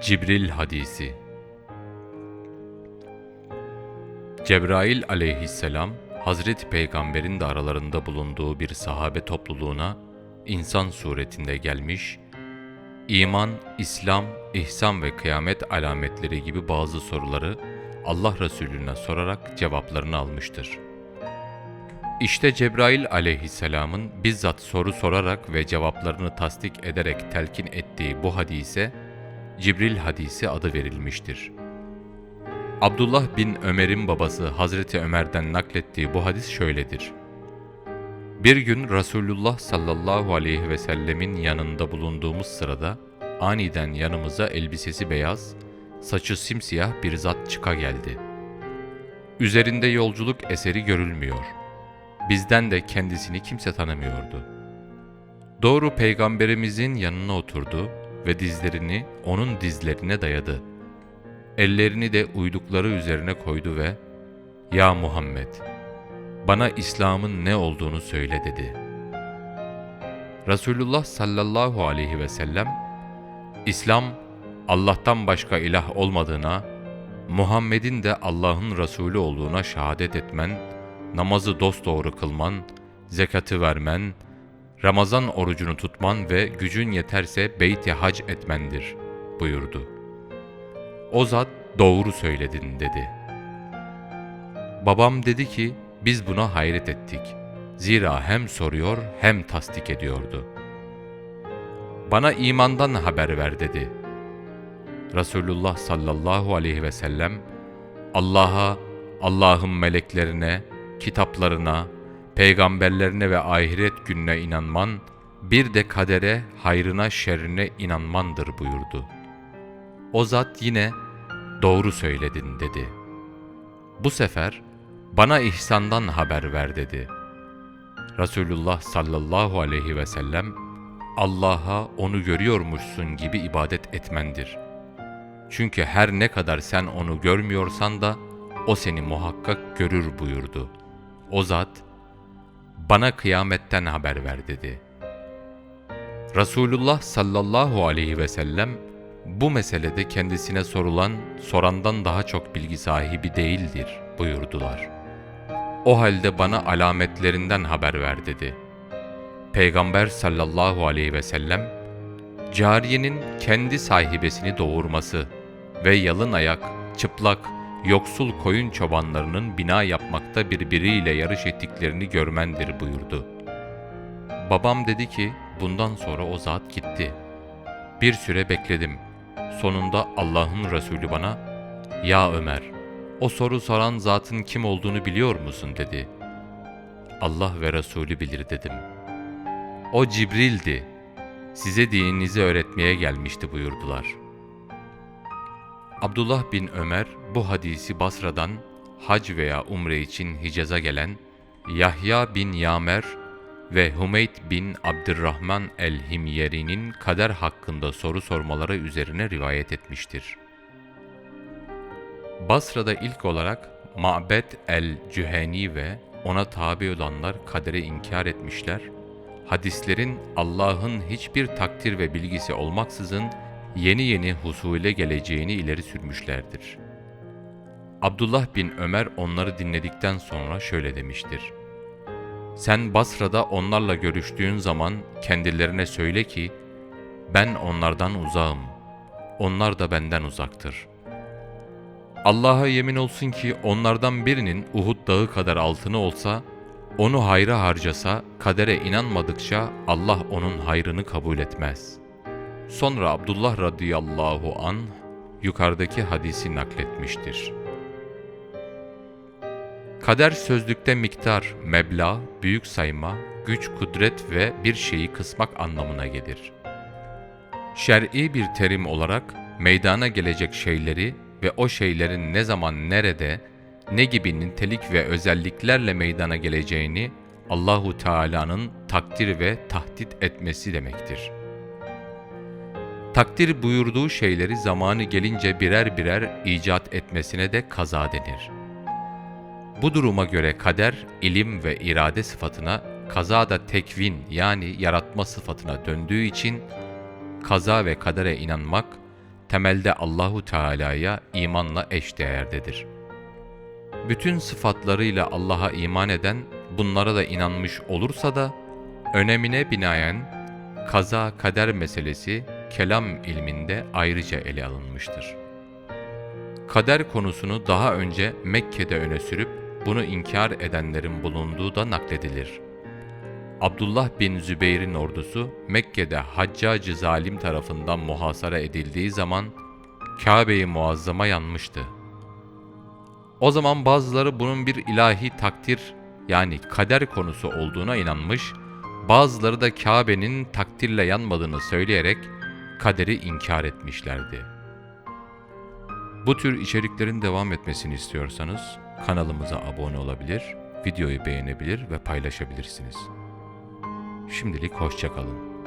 Cibril Hadisi Cebrail aleyhisselam, Hazreti Peygamber'in de aralarında bulunduğu bir sahabe topluluğuna insan suretinde gelmiş, iman, İslam, ihsan ve kıyamet alametleri gibi bazı soruları Allah Resulüne sorarak cevaplarını almıştır. İşte Cebrail aleyhisselamın bizzat soru sorarak ve cevaplarını tasdik ederek telkin ettiği bu hadise, Cibril hadisi adı verilmiştir. Abdullah bin Ömer'in babası Hazreti Ömer'den naklettiği bu hadis şöyledir. Bir gün Resulullah sallallahu aleyhi ve sellemin yanında bulunduğumuz sırada aniden yanımıza elbisesi beyaz, saçı simsiyah bir zat çıka geldi. Üzerinde yolculuk eseri görülmüyor. Bizden de kendisini kimse tanımıyordu. Doğru peygamberimizin yanına oturdu ve dizlerini onun dizlerine dayadı. Ellerini de uydukları üzerine koydu ve ''Ya Muhammed, bana İslam'ın ne olduğunu söyle.'' dedi. Resulullah sallallahu aleyhi ve sellem, İslam, Allah'tan başka ilah olmadığına, Muhammed'in de Allah'ın Resulü olduğuna şehadet etmen, namazı dosdoğru kılman, zekatı vermen, Ramazan orucunu tutman ve gücün yeterse beyti hac etmendir buyurdu. O zat doğru söyledin dedi. Babam dedi ki biz buna hayret ettik. Zira hem soruyor hem tasdik ediyordu. Bana imandan haber ver dedi. Resulullah sallallahu aleyhi ve sellem Allah'a, Allah'ın meleklerine, kitaplarına, peygamberlerine ve ahiret gününe inanman, bir de kadere, hayrına, şerrine inanmandır buyurdu. O zat yine, doğru söyledin dedi. Bu sefer, bana ihsandan haber ver dedi. Resulullah sallallahu aleyhi ve sellem, Allah'a onu görüyormuşsun gibi ibadet etmendir. Çünkü her ne kadar sen onu görmüyorsan da, o seni muhakkak görür buyurdu. O zat, bana kıyametten haber ver dedi. Resulullah sallallahu aleyhi ve sellem bu meselede kendisine sorulan sorandan daha çok bilgi sahibi değildir buyurdular. O halde bana alametlerinden haber ver dedi. Peygamber sallallahu aleyhi ve sellem cariyenin kendi sahibesini doğurması ve yalın ayak, çıplak, yoksul koyun çobanlarının bina yapmakta birbiriyle yarış ettiklerini görmendir buyurdu. Babam dedi ki, bundan sonra o zat gitti. Bir süre bekledim. Sonunda Allah'ın Resulü bana, ''Ya Ömer, o soru soran zatın kim olduğunu biliyor musun?'' dedi. Allah ve Resulü bilir dedim. O Cibril'di. Size dininizi öğretmeye gelmişti buyurdular.'' Abdullah bin Ömer bu hadisi Basra'dan hac veya umre için Hicaz'a gelen Yahya bin Yamer ve Hümeyd bin Abdurrahman el-Himyeri'nin kader hakkında soru sormaları üzerine rivayet etmiştir. Basra'da ilk olarak Ma'bed el-Cüheni ve ona tabi olanlar kaderi inkar etmişler, hadislerin Allah'ın hiçbir takdir ve bilgisi olmaksızın yeni yeni husule geleceğini ileri sürmüşlerdir. Abdullah bin Ömer onları dinledikten sonra şöyle demiştir. Sen Basra'da onlarla görüştüğün zaman kendilerine söyle ki, ben onlardan uzağım, onlar da benden uzaktır. Allah'a yemin olsun ki onlardan birinin Uhud dağı kadar altını olsa, onu hayra harcasa, kadere inanmadıkça Allah onun hayrını kabul etmez.'' Sonra Abdullah radıyallahu an yukarıdaki hadisi nakletmiştir. Kader sözlükte miktar, meblağ, büyük sayma, güç, kudret ve bir şeyi kısmak anlamına gelir. Şer'i bir terim olarak meydana gelecek şeyleri ve o şeylerin ne zaman nerede, ne gibi nitelik ve özelliklerle meydana geleceğini Allahu Teala'nın takdir ve tahdit etmesi demektir.'' Takdir buyurduğu şeyleri zamanı gelince birer birer icat etmesine de kaza denir. Bu duruma göre kader, ilim ve irade sıfatına, kaza da tekvin yani yaratma sıfatına döndüğü için kaza ve kadere inanmak, temelde Allahu Teala'ya imanla eşdeğerdedir. Bütün sıfatlarıyla Allah'a iman eden bunlara da inanmış olursa da önemine binaen kaza kader meselesi kelam ilminde ayrıca ele alınmıştır. Kader konusunu daha önce Mekke'de öne sürüp bunu inkar edenlerin bulunduğu da nakledilir. Abdullah bin Zübeyir'in ordusu Mekke'de Haccacı zalim tarafından muhasara edildiği zaman Kabe-i Muazzama yanmıştı. O zaman bazıları bunun bir ilahi takdir yani kader konusu olduğuna inanmış, bazıları da Kabe'nin takdirle yanmadığını söyleyerek kaderi inkar etmişlerdi. Bu tür içeriklerin devam etmesini istiyorsanız kanalımıza abone olabilir, videoyu beğenebilir ve paylaşabilirsiniz. Şimdilik hoşçakalın.